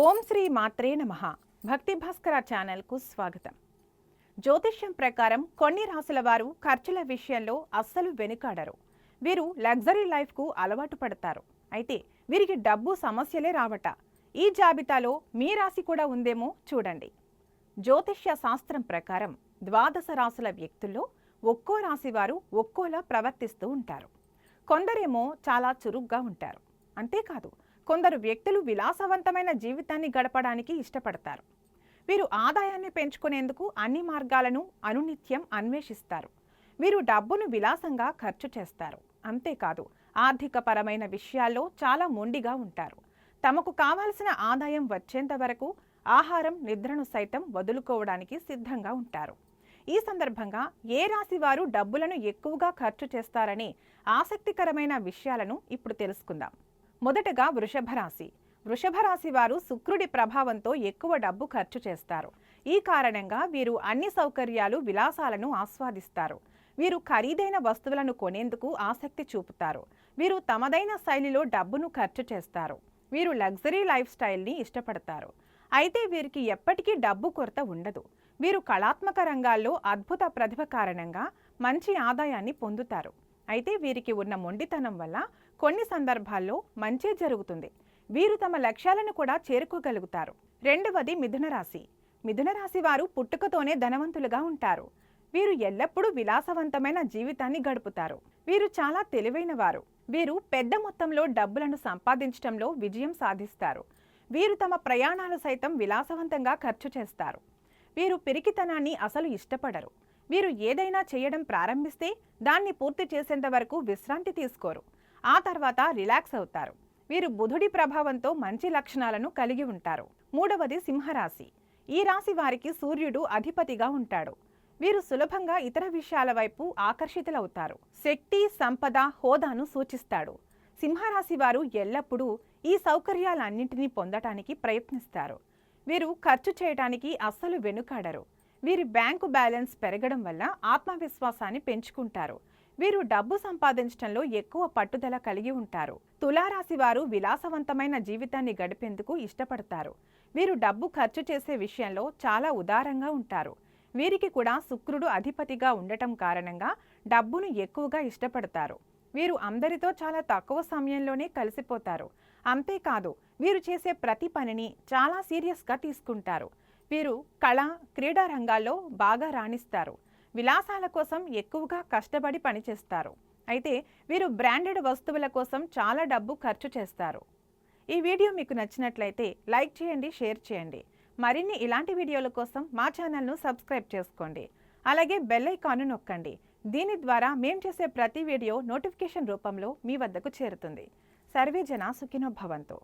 ఓం శ్రీ మాత్రే నమ. భక్తి భాస్కర ఛానల్కు స్వాగతం. జ్యోతిష్యం ప్రకారం కొన్ని రాసుల వారు ఖర్చుల విషయంలో అస్సలు వెనుకాడరు. వీరు లగ్జరీ లైఫ్కు అలవాటు పడతారు. అయితే వీరికి డబ్బు సమస్యలే రావట. ఈ జాబితాలో మీ రాశి కూడా ఉందేమో చూడండి. జ్యోతిష్య శాస్త్రం ప్రకారం ద్వాదశ రాసుల వ్యక్తుల్లో ఒక్కో రాశి వారు ఒక్కోలా ప్రవర్తిస్తూ ఉంటారు. కొందరేమో చాలా చురుగ్గా ఉంటారు. అంతేకాదు కొందరు వ్యక్తులు విలాసవంతమైన జీవితాన్ని గడపడానికి ఇష్టపడతారు. వీరు ఆదాయాన్ని పెంచుకునేందుకు అన్ని మార్గాలను అనునిత్యం అన్వేషిస్తారు. వీరు డబ్బును విలాసంగా ఖర్చు చేస్తారు. అంతేకాదు ఆర్థికపరమైన విషయాల్లో చాలా మొండిగా ఉంటారు. తమకు కావాల్సిన ఆదాయం వచ్చేంత వరకు ఆహారం నిద్రను సైతం వదులుకోవడానికి సిద్ధంగా ఉంటారు. ఈ సందర్భంగా ఏ రాశి వారు డబ్బులను ఎక్కువగా ఖర్చు చేస్తారనే ఆసక్తికరమైన విషయాలను ఇప్పుడు తెలుసుకుందాం. మొదటగా వృషభ రాశి. వృషభ రాశి వారు శుక్రుడి ప్రభావంతో ఎక్కువ డబ్బు ఖర్చు చేస్తారు. ఈ కారణంగా వీరు అన్ని సౌకర్యాలు విలాసాలను ఆస్వాదిస్తారు. వీరు ఖరీదైన వస్తువులను కొనేందుకు ఆసక్తి చూపుతారు. వీరు తమదైన శైలిలో డబ్బును ఖర్చు చేస్తారు. వీరు లగ్జరీ లైఫ్ స్టైల్ని ఇష్టపడతారు. అయితే వీరికి ఎప్పటికీ డబ్బు కొరత ఉండదు. వీరు కళాత్మక రంగాల్లో అద్భుత ప్రతిభ కారణంగా మంచి ఆదాయాన్ని పొందుతారు. అయితే వీరికి ఉన్న మొండితనం వల్ల కొన్ని సందర్భాల్లో మంచే జరుగుతుంది. వీరు తమ లక్ష్యాలను కూడా చేరుకోగలుగుతారు. రెండవది మిథునరాశి మిథునరాశి వారు పుట్టుకతోనే ధనవంతులుగా ఉంటారు. వీరు ఎల్లప్పుడూ విలాసవంతమైన జీవితాన్ని గడుపుతారు. వీరు చాలా తెలివైన వారు. వీరు పెద్ద మొత్తంలో డబ్బులను సంపాదించడంలో విజయం సాధిస్తారు. వీరు తమ ప్రయాణాలు సైతం విలాసవంతంగా ఖర్చు చేస్తారు. వీరు పిరికితనాన్ని అసలు ఇష్టపడరు. వీరు ఏదైనా చేయడం ప్రారంభిస్తే దాన్ని పూర్తి చేసేంత వరకు విశ్రాంతి తీసుకోరు. ఆ తర్వాత రిలాక్స్ అవుతారు. వీరు బుధుడి ప్రభావంతో మంచి లక్షణాలను కలిగి ఉంటారు. మూడవది సింహరాశి. ఈ రాశి వారికి సూర్యుడు అధిపతిగా ఉంటాడు. వీరు సులభంగా ఇతర విషయాల వైపు ఆకర్షితులవుతారు. శక్తి సంపద హోదాను సూచిస్తాడు. సింహరాశి వారు ఎల్లప్పుడూ ఈ సౌకర్యాలన్నింటినీ పొందటానికి ప్రయత్నిస్తారు. వీరు ఖర్చు చేయడానికి అస్సలు వెనుకాడరు. వీరి బ్యాంకు బ్యాలెన్స్ పెరగడం వల్ల ఆత్మవిశ్వాసాన్ని పెంచుకుంటారు. వీరు డబ్బు సంపాదించడంలో ఎక్కువ పట్టుదల కలిగి ఉంటారు. తులారాశి వారు విలాసవంతమైన జీవితాన్ని గడిపేందుకు ఇష్టపడతారు. వీరు డబ్బు ఖర్చు చేసే విషయంలో చాలా ఉదారంగా ఉంటారు. వీరికి కూడా శుక్రుడు అధిపతిగా ఉండటం కారణంగా డబ్బును ఎక్కువగా ఇష్టపడతారు. వీరు అందరితో చాలా తక్కువ సమయంలోనే కలిసిపోతారు. అంతేకాదు వీరు చేసే ప్రతి పనిని చాలా సీరియస్గా తీసుకుంటారు. వీరు కళ క్రీడా రంగాల్లో బాగా రాణిస్తారు. విలాసాల కోసం ఎక్కువగా కష్టపడి పనిచేస్తారు. అయితే వీరు బ్రాండెడ్ వస్తువుల కోసం చాలా డబ్బు ఖర్చు చేస్తారు. ఈ వీడియో మీకు నచ్చినట్లయితే లైక్ చేయండి షేర్ చేయండి. మరిన్ని ఇలాంటి వీడియోల కోసం మా ఛానల్ను సబ్స్క్రైబ్ చేసుకోండి. అలాగే బెల్ ఐకాను నొక్కండి. దీని ద్వారా మేము చేసే ప్రతి వీడియో నోటిఫికేషన్ రూపంలో మీ వద్దకు చేరుతుంది. సర్వే జన సుఖినో భవంతో.